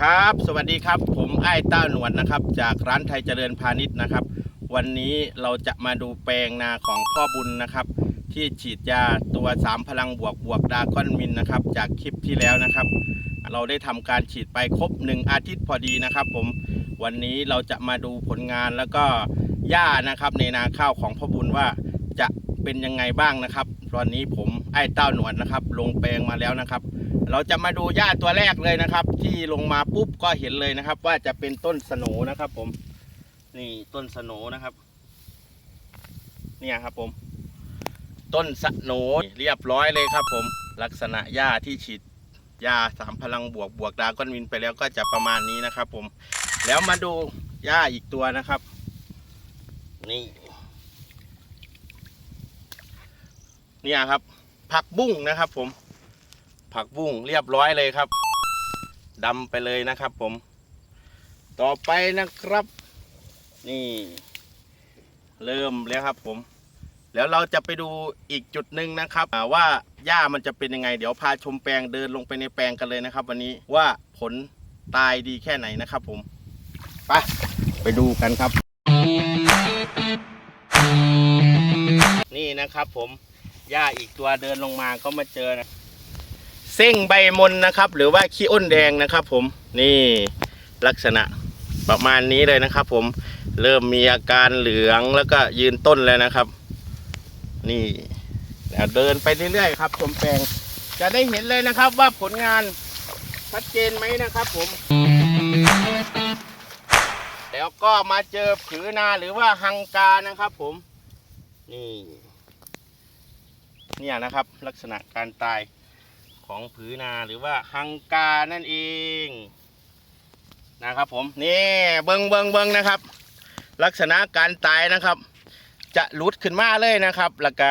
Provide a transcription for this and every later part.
ครับ สวัสดีครับ ผมไอ้ต้าหนวดนะครับ จากร้านไทยเจริญพาณิชย์นะครับ วันนี้เราจะมาดูแปลงนาของพ่อบุญนะครับ ที่ฉีดยาตัว 3 พลังบวกบวกดากอนมินนะครับ จากคลิปที่แล้วนะครับ เราได้ทำการฉีดไปครบ 1 อาทิตย์พอดีนะครับ ผมวันนี้เราจะมาดูผลงานแล้วก็หญ้านะครับในนาข้าวของพ่อบุญว่าจะเป็นยังไงบ้างนะครับ ตอนนี้ผมไอ้เต้าหนวดนะครับ ลงแปลงมาแล้วนะครับ เราจะมาดูหญ้าตัวแรกเลยนะครับ ที่ลงมาปุ๊บก็เห็นเลยนะครับ ว่าจะเป็นต้นสโหนนะครับ ผม นี่ต้นสโหนนะครับ เนี่ยครับผม ต้นสโหนเรียบร้อยเลยครับ ผม ลักษณะหญ้าที่ฉีดยาสามพลังบวกบวกดาก้อนวินไปแล้วก็จะประมาณนี้นะครับ ผม แล้วมาดูหญ้าอีกตัวนะครับ นี่เนี่ยครับ ผักบุ้งนะครับ ผม ผักบุ้งเรียบร้อยเลยครับดำไปเลยนะครับผม ต่อไปนะครับ นี่ เริ่มแล้วครับผม แล้วเราจะไปดูอีกจุดหนึ่งนะครับว่าหญ้ามันจะเป็นยังไง เดี๋ยวพาชมแปลงเดินลงไปในแปลงกันเลยนะครับ วันนี้ว่าผลตายดีแค่ไหนนะครับผมไปไปดูกันครับ นี่นะครับผมหญ้าอีกตัวเดินลงมาก็มาเจอนะ เส้งใบมนนะครับ หรือว่าขี้อ้นแดงนะครับ ผมนี่ลักษณะประมาณนี้เลยนะครับ ผมเริ่มมีอาการเหลืองแล้วก็ยืนต้นแล้วนะครับ นี่แล้วเดินไปเรื่อยๆครับชมแปลงจะได้เห็นเลยนะครับว่าผลงานชัดเจนไหมนะครับ ผมแล้วก็มาเจอผือนาหรือว่าฮังกานะครับ ผมนี่เนี่ยนะครับ ลักษณะการตาย ของผือนาหรือว่าฮังกานั่นเองนะครับผมนี่เบิงเบิงเบิงนะครับ ลักษณะการตายนะครับ จะหลุดขึ้นมาเลยนะครับแล้วก็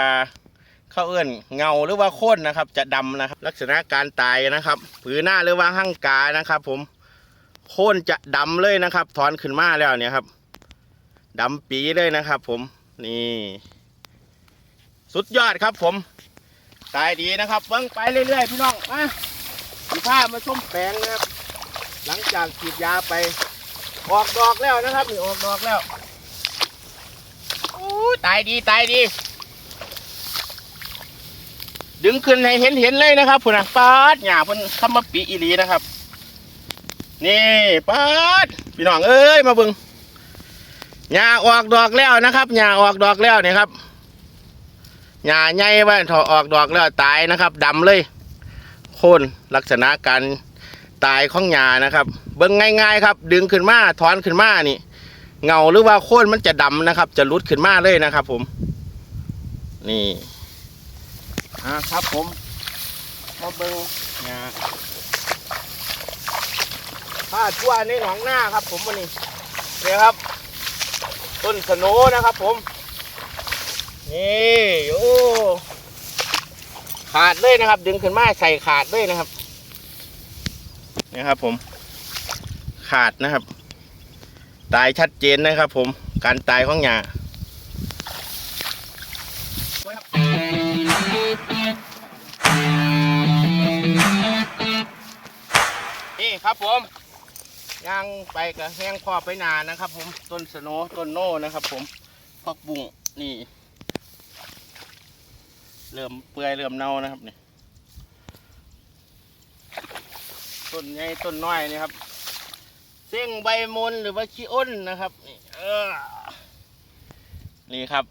เข้าเอื้อนเงาหรือว่าโค่นนะครับ จะดำนะครับ ลักษณะการตายนะครับ ผือหน้าหรือว่าฮังกานะครับ ผมโค่นจะดำเลยนะครับ ถอนขึ้นมาแล้วเนี่ยครับดำปีเลยนะครับ ผมนี่ สุดยอดครับผม ตายดีนะครับเบิ้งไปเรื่อยๆพี่น้องมาสีผ้ามาส้มแปลงนะครับ หลังจากฉีดยาไป ออกดอกแล้วนะครับนี่ออกดอกแล้วโอ้ตายดีตายดี ดึงขึ้นให้เห็นเห็นๆเลยนะครับพุ่นะปาดหญ้าพุ่นทำมาปีอีหลีนะครับ นี่ปาดพี่น้องเอ้ยมาเบิ้งหญ้าออกดอกแล้วนะครับหญ้าออกดอกแล้วเนี่ยครับ หญ้าใหญ่ว่าถอออกดอกแล้วตายนะครับดำเลย โค่นลักษณะการตายของหญ้านะครับ เบิ่งง่าย ๆ ครับ ดึงขึ้นมาถอนขึ้นมานี่ เงาหรือว่าโค่นมันจะดำนะครับ จะรุดขึ้นมาเลยนะครับ ผม นี่อ่าครับผมมาเบิ่งหญ้าผ้าทั่วในหนองหน้าครับ ผมวันนี้เนี่ยครับ ต้นสโหนนะครับ ผม นี่โอ้ขาดเลยนะครับ ดึงขึ้นมาใส่ขาดเลยนะครับนี่ครับ ผม ขาดนะครับ ตายชัดเจนนะครับ ผมการตายของหญ้านี่ครับผมย่างไปกับแห้งคอไปนานนะครับ ผมต้นสโนต้นโน่นะครับ ผมพักบุ้งนี่ เริ่มเปื่อยเริ่มเน่านะครับนี่ต้นใหญ่ต้นน้อยนี่ครับเส้งใบมนหรือว่าขี้อ้นนะครับนี่เออนี่ครับ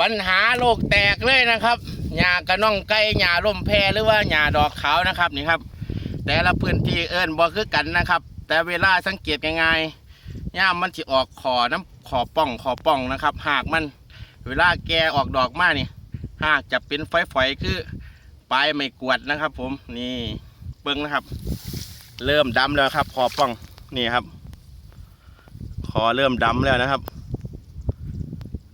ปัญหาโลกแตกเลยนะครับหญ้ากระน่องไก่หญ้าร่มแพหรือว่าหญ้าดอกขาวนะครับนี่ครับ แต่ละพื้นที่เอิ้นบ่คือกันนะครับ แต่เวลาสังเกตง่ายๆย่ามันสิออกขอน้ำขอป่องขอป่องนะครับ หากมัน เวลาแกออกดอกมากนี่หากจะเป็นฝอยๆคือปลายไม่กวดนะครับ ผมนี่เบิ้งนะครับ เริ่มดำแล้วครับขอป่องนี่ครับขอเริ่มดำแล้วนะครับ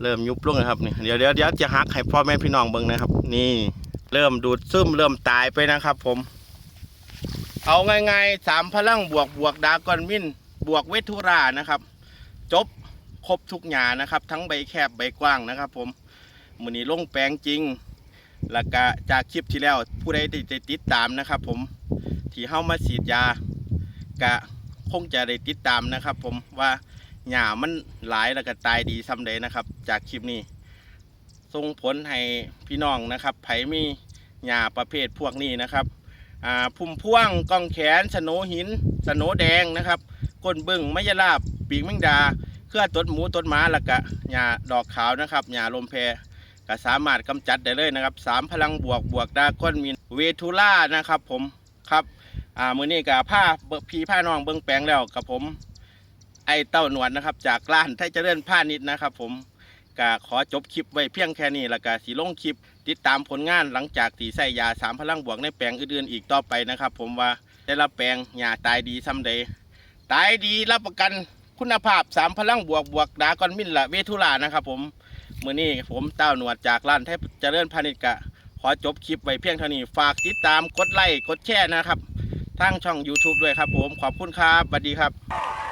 เริ่มยุบลงนะครับนี่เดี๋ยวเดี๋ยวเดี๋ยวจะหักให้พ่อแม่พี่น้องเบิ้งนะครับ นี่เริ่มดูดซึมเริ่มตายไปนะครับ ผม เอาง่ายๆสามพลังบวกบวกดากอนมินบวกเวทุรานะครับ จบ ครบทุกหญ้านะครับ ทั้งใบแคบใบกว้างนะครับ ผมมือนี้ลงแปลงจริงแล้วก็จากคลิปที่แล้วผู้ใดได้ติดตามนะครับ ผมที่เฮามาฉีดยากะคงจะได้ติดตามนะครับ ผมว่าหญ้ามันหลายแล้วก็ตายดีซ้ำใดนะครับ จากคลิปนี้ส่งผลให้พี่น้องนะครับ ไผมีหญ้าประเภทพวกนี้นะครับอ่าพุ่มพ่วงกองแขนสโนหินสโนแดงนะครับก้นบึ้งมะยราบปีกแมงดา เครือต้นหมูต้นหม้าแล้วก็หญ้าดอกขาวนะครับหญ้าลมแพก็สามารถกำจัดได้เลยนะครับสามพลังบวกบวกดาก้อนมีเวทูล่านะครับ ผมครับอ่ามือนี้กับผ้าเบพีผ้าน้องเบิ้งแปลงแล้วกับผม ไอเต้าหนวดนะครับ จากร้านไทยเจริญผ้านิดนะครับ ผมก็ขอจบคลิปไว้เพียงแค่นี้แล้วก็สีลงคลิป ติดตามผลงานหลังจากตีใส่ยาสามพลังบวกในแปลงอื่นๆอีกต่อไปนะครับ ผมว่าแต่ละแปลงหญ้าตายดีซ้ำใดตายดีรับประกัน คุณภาพสามพลังบวกบวกดากอนมินละเวทุลานะครับผมมือนี้ผมเต้าหนวดจากร้านไทยเจริญพาณิชย์กะ ขอจบคลิปไว้เพียงเท่านี้ ฝากติดตามกดไลค์กดแชร์นะครับทางช่อง YouTube ด้วยครับผมขอบคุณครับสวัสดีครับ